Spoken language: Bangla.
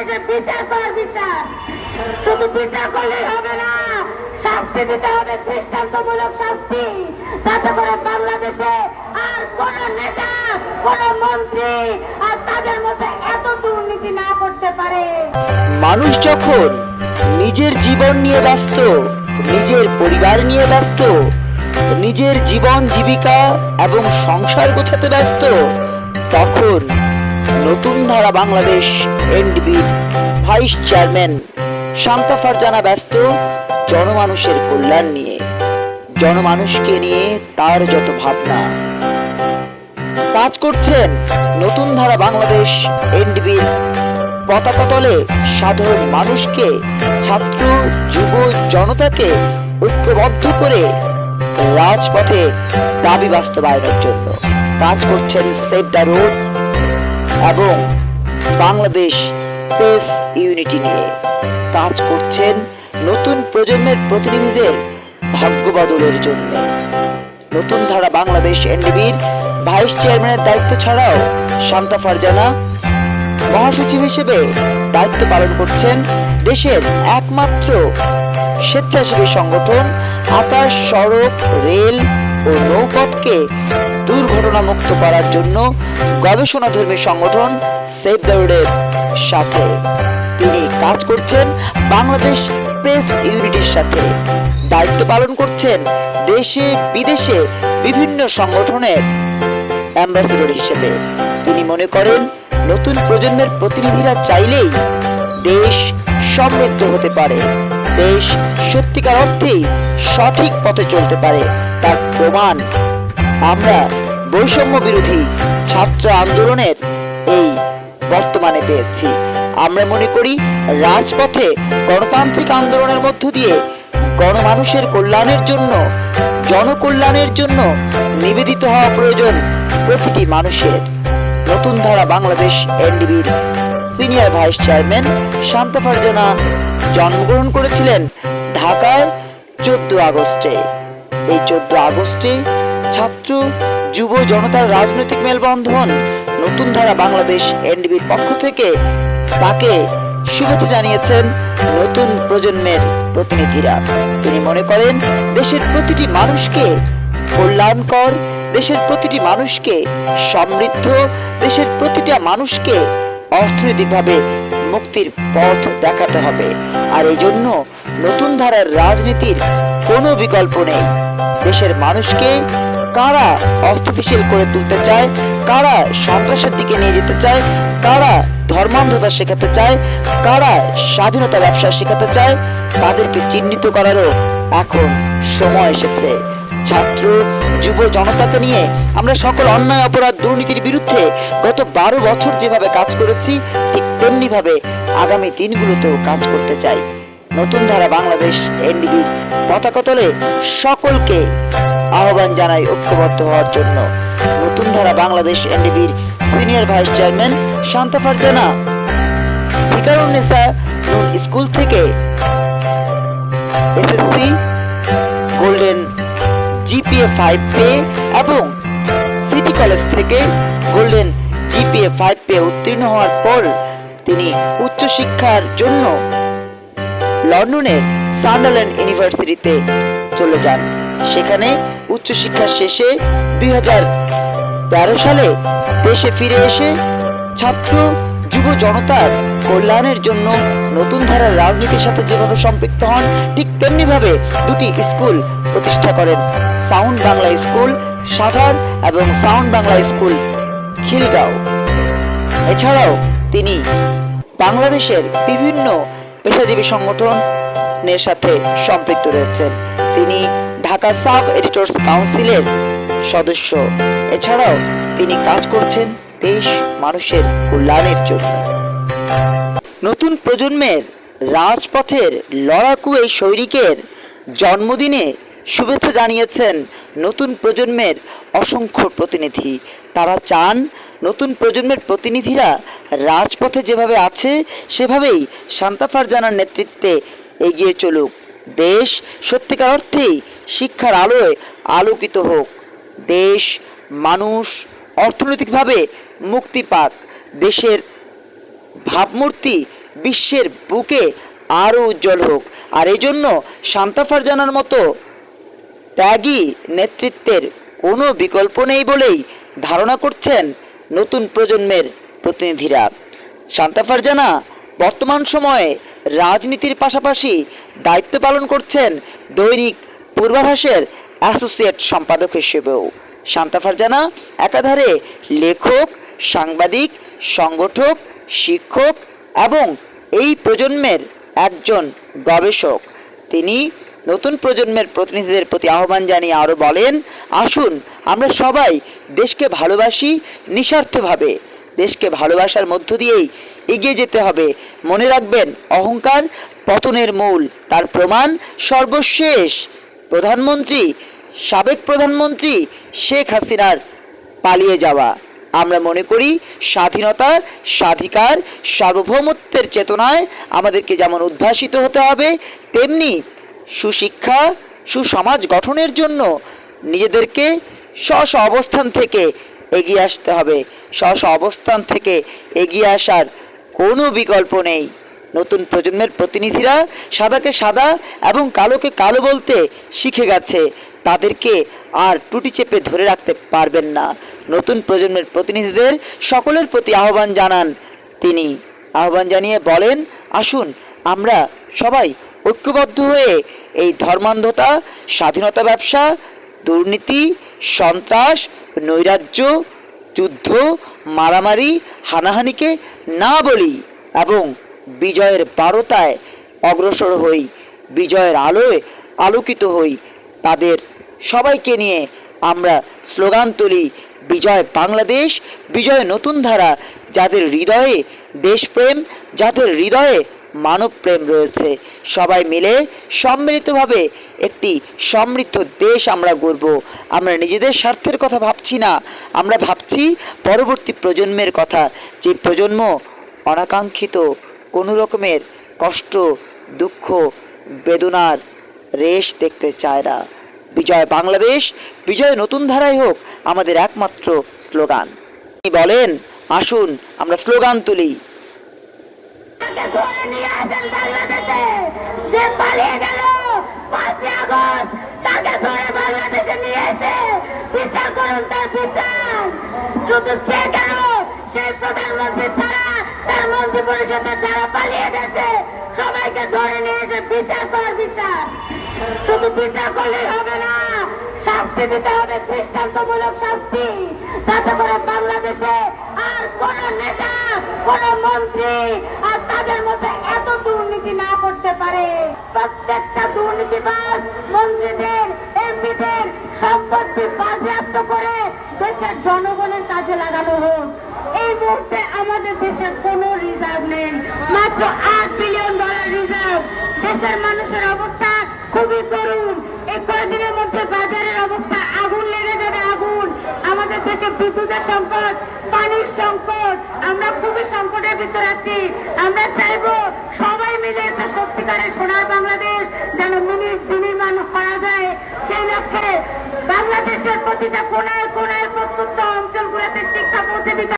বাংলাদেশে বিচার কর, বিচার। শুধু বিচার করলেই হবে না, শাস্তি দিতে হবে, দৃষ্টান্তমূলক শাস্তি, যাতে করে বাংলাদেশে আর কোন নেতা, কোন মন্ত্রী আর তাদের মধ্যে এত দুর্নীতি না করতে পারে। মানুষ যখন নিজের জীবন নিয়ে ব্যস্ত, নিজের পরিবার নিয়ে ব্যস্ত, নিজের জীবন জীবিকা এবং সংসার গোছাতে ব্যস্ত, তখন নতুন ধারা বাংলাদেশ এনডিবির ভাইস চেয়ারম্যান শান্তা ফারজানা ব্যস্ত, জনমানুষের কল্যাণ নিয়ে। জনমানুষকে নিয়ে তার যত ভাবনা। কাজ করছেন নতুন ধারা বাংলাদেশ এনডিবির পতাকা তলে সাধারণ মানুষকে, ছাত্র, যুব, জনতাকে ঐক্যবদ্ধ করে রাজপথে দাবি বাস্তবায়নের জন্য। কাজ করছেন সেভ দ্য রোড এবং বাংলাদেশ প্রেস ইউনিটি নিয়ে কাজ করছেন নতুন প্রজন্মের প্রতিনিধিদের ভাগ্য বদলের জন্য। নতুন ধারা বাংলাদেশ এনডিবির ভাইস চেয়ারম্যানের দায়িত্ব ছাড়াও শান্তা ফারজানা মহাসচিব হিসেবে দায়িত্ব পালন করছেন দেশের একমাত্র স্বেচ্ছাসেবী সংগঠন আকাশ সড়ক রেল ও নৌপথকে দুর্ঘটনামুক্ত করার জন্য গবেষণাধর্মী সংগঠন সেভ দ্য রোডের সাথে। তিনি কাজ করছেন বাংলাদেশ প্রেস ইউনিটির সাথে। দায়িত্ব পালন করছেন দেশে বিদেশে বিভিন্ন সংগঠনের অ্যাম্বাসেডর হিসেবে। তিনি মনে করেন, নতুন প্রজন্মের প্রতিনিধিরা চাইলেই দেশ সমৃদ্ধ হতে পারে। দেশ সত্যিকার অর্থেই সঠিক পথে চলতে পারে তার প্রমাণ। আমরা বৈষম্য বিরোধী ছাত্র আন্দোলনের এই বর্তমানে পেয়েছি। আমরা মনে করি রাজপথে গণতান্ত্রিক আন্দোলনের মধ্য দিয়ে গণমানুষের কল্যাণের জন্য, জনকল্যাণের জন্য নিবেদিত হওয়া প্রয়োজন প্রতিটি মানুষের। নতুন ধারা Bangladesh এনডিবির senior vice chairman Shanta Farzana জন্মগ্রহণ করেছিলেন ঢাকায় চোদ্দ আগস্টে। এই চোদ্দ আগস্টে ছাত্র, যুব জনতার রাজনৈতিক মেলবন্ধন নতুন ধারা বাংলাদেশ এনডিবির পক্ষ থেকে তাকে শুভেচ্ছা জানিয়েছেন নতুন প্রজন্মের প্রতিনিধিরা। তিনি মনে করেন, দেশের প্রতিটি মানুষকে কল্যাণকর, দেশের প্রতিটি মানুষকে সমৃদ্ধ, দেশের প্রতিটা মানুষকে অর্থনৈতিকভাবে মুক্তির পথ দেখাতে হবে। আর এই জন্য নতুন ধারার রাজনীতির কোনো বিকল্প নেই। দেশের মানুষকে কারা অস্থিতিশীল করে তুলতে চায়, কারা সন্ত্রাসের দিকে নিয়ে যেতে চায়, কারা ধর্মান্ধতা শেখাতে চায়, কারা স্বাধীনতা ব্যবসা শেখাতে চায়, তাদেরকে চিহ্নিত করারও এখন সময় এসেছে। ছাত্র, যুব জনতাকে নিয়ে আমরা সকল অন্যায়, অপরাধ, দুর্নীতির বিরুদ্ধে গত বারো বছর যেভাবে কাজ করেছি, ঠিক তেমনি ভাবে আগামী দিনগুলোতেও কাজ করতে চাই। নতুন ধারা বাংলাদেশ এনডিবির পতাকা তলে সকলকে আহ্বান জানাই ঐক্যবদ্ধ হওয়ার জন্য। নতুন ধারা Bangladesh এনডিবির senior vice chairman Shanta Farzana Viqarunnisa school থেকে জিপিএ ফাইভ পেয়ে এবং সিটি কলেজ থেকে গোল্ডেন জিপিএ ফাইভ পেয়ে উত্তীর্ণ হওয়ার পর তিনি উচ্চশিক্ষার জন্য লন্ডনের সান্ডারল্যান্ড ইউনিভার্সিটিতে চলে যান। সেখানে উচ্চশিক্ষা শেষে দুই সালে দেশে ফিরে এসে ছাত্র যুব জনতার কল্যাণের জন্য নতুন ধারার রাজনীতির সাথে যেভাবে সম্পৃক্ত হন, ঠিক তেমনি ভাবে দুটি স্কুল প্রতিষ্ঠা করেন সাউন্ড বাংলা স্কুল, সাভার এবং সাউন্ড বাংলা স্কুল, খিলগাঁও। এছাড়াও তিনি বাংলাদেশের বিভিন্ন পেশাজীবী সংগঠনের সাথে সম্পৃক্ত রয়েছেন। তিনি ঢাকা সাব এডিটর্স কাউন্সিলের সদস্য। এছাড়াও তিনি কাজ করছেন দেশ মানুষের কল্যাণের জন্য। নতুন প্রজন্মের রাজপথের লড়াকু এই সৈনিকের জন্মদিনে শুভেচ্ছা জানিয়েছেন নতুন প্রজন্মের অসংখ্য প্রতিনিধি। তারা চান নতুন প্রজন্মের প্রতিনিধিরা রাজপথে যেভাবে আছে, সেভাবেই শান্তা ফারজানার নেতৃত্বে এগিয়ে চলুক। দেশ সত্যিকার অর্থেই শিক্ষার আলোয় আলোকিত হোক। দেশ, মানুষ অর্থনৈতিকভাবে মুক্তি পাক। দেশের ভাবমূর্তি বিশ্বের বুকে আরও উজ্জ্বল হোক। আর এই জন্য শান্তা ফারজানার মতো ত্যাগী নেতৃত্বের কোনো বিকল্প নেই বলেই ধারণা করছেন নতুন প্রজন্মের প্রতিনিধিরা। শান্তা ফারজানা, বর্তমান সময়ে রাজনীতির পাশাপাশি দায়িত্ব পালন করছেন দৈনিক পূর্বাভাসের অ্যাসোসিয়েট সম্পাদক হিসেবেও। শান্তা ফারজানা একাধারে লেখক, সাংবাদিক, সংগঠক, শিক্ষক এবং এই প্রজন্মের একজন গবেষক। তিনি নতুন প্রজন্মের প্রতিনিধিদের প্রতি আহ্বান জানিয়ে আরও বলেন, আসুন, আমরা সবাই দেশকে ভালোবাসি নিঃস্বার্থভাবে। দেশকে ভালোবাসার মধ্য দিয়েই এগিয়ে যেতে হবে। মনে রাখবেন, অহংকার পতনের মূল, তার প্রমাণ সর্বশেষ। প্রধানমন্ত্রী, সাবেক প্রধানমন্ত্রী শেখ হাসিনার পালিয়ে যাওয়া। আমরা মনে করি, স্বাধীনতা, স্বাধিকার, সার্বভৌমত্বের চেতনায় আমাদেরকে যেমন উদ্ভাসিত হতে হবে, তেমনি সুশিক্ষা, সুসমাজ গঠনের জন্য নিজেদেরকে স্ব অবস্থান থেকে এগিয়ে আসতে হবে। স্ব অবস্থান থেকে এগিয়ে আসার কোনো বিকল্প নেই। নতুন প্রজন্মের প্রতিনিধিরা সাদাকে সাদা এবং কালোকে কালো বলতে শিখে গেছে। তাদেরকে আর টুটি চেপে ধরে রাখতে পারবেন না। নতুন প্রজন্মের প্রতিনিধিদের সকলের প্রতি আহ্বান জানান তিনি। আহ্বান জানিয়ে বলেন, আসুন, আমরা সবাই ঐক্যবদ্ধ হয়ে এই ধর্মান্ধতা, স্বাধীনতা ব্যবসা, দুর্নীতি, সন্ত্রাস, নৈরাজ্য, যুদ্ধ, মারামারি, হানাহানিকে না বলি এবং বিজয়ের বারতায় অগ্রসর হই, বিজয়ের আলোয় আলোকিত হই, তাদের সবাইকে নিয়ে আমরা স্লোগান তুলি, বিজয় বাংলাদেশ, বিজয় নতুন ধারা, যাদের হৃদয়ে দেশপ্রেম, যাদের হৃদয়ে মানবপ্রেম রয়েছে। সবাই মিলে সম্মিলিতভাবে একটি সমৃদ্ধ দেশ আমরা গড়ব। আমরা নিজেদের স্বার্থের কথা ভাবছি না। আমরা ভাবছি পরবর্তী প্রজন্মের কথা। যে প্রজন্ম অনাকাঙ্ক্ষিত কোনো রকমের কষ্ট, দুঃখ, বেদনার রেশ দেখতে চায় না। বিজয় বাংলাদেশ, বিজয় নতুন ধারায় হোক আমাদের একমাত্র স্লোগান। তিনি বলেন, আসুন আমরা স্লোগান তুলি। তাকে ধরে নিয়ে আসেন বাংলাদেশে। যে পালিয়ে গেল পাঁচই আগস্ট, তাকে ধরে বাংলাদেশে নিয়ে এসে বিচার করুন তার বিচার। শুধু সে কেন? সেই প্রধানমন্ত্রী ছাড়া তার মন্ত্রী পরিষদের যারা পালিয়ে গেছে, সবাইকে ধরে নিয়ে এসে বিচার কর বিচার। শুধু বিচার করলেই হবে না। শাস্তি দিতে হবে, দৃষ্টান্তমূলক শাস্তি, যাতে করে বাংলাদেশে আর কোন নেতা, কোন মন্ত্রী আর তাদের মধ্যে এত দুর্নীতি না করতে পারে। প্রত্যেকটা দুর্নীতিবাজ মন্ত্রীদের, এমপিদের সম্পত্তি বাজেয়াপ্ত করে দেশের জনগণের কাজে লাগানো হোক। এই মুহূর্তে আমাদের দেশে কোনো রিজার্ভ নেই, মাত্র আট বিলিয়ন ডলার রিজার্ভ। দেশের মানুষের অবস্থা খুবই করুণ। এই কয়েকদিনের মধ্যে বাজারের অবস্থা আগুন লেগে যাবে, আগুন। আমাদের দেশে বিদ্যুতের সংকট, পানির সংকট, আমরা খুবই সংকটের ভিতর আছি। আমরা চাইব সবাই মিলে একটা সত্যিকারের সোনার বাংলাদেশ যেন বিনির্মাণ করা যায়। সেই লক্ষ্যে বাংলাদেশের প্রতিটা কোনায় কোনায় প্রত্যন্ত অঞ্চলগুলোতে শিক্ষা পৌঁছে দিতে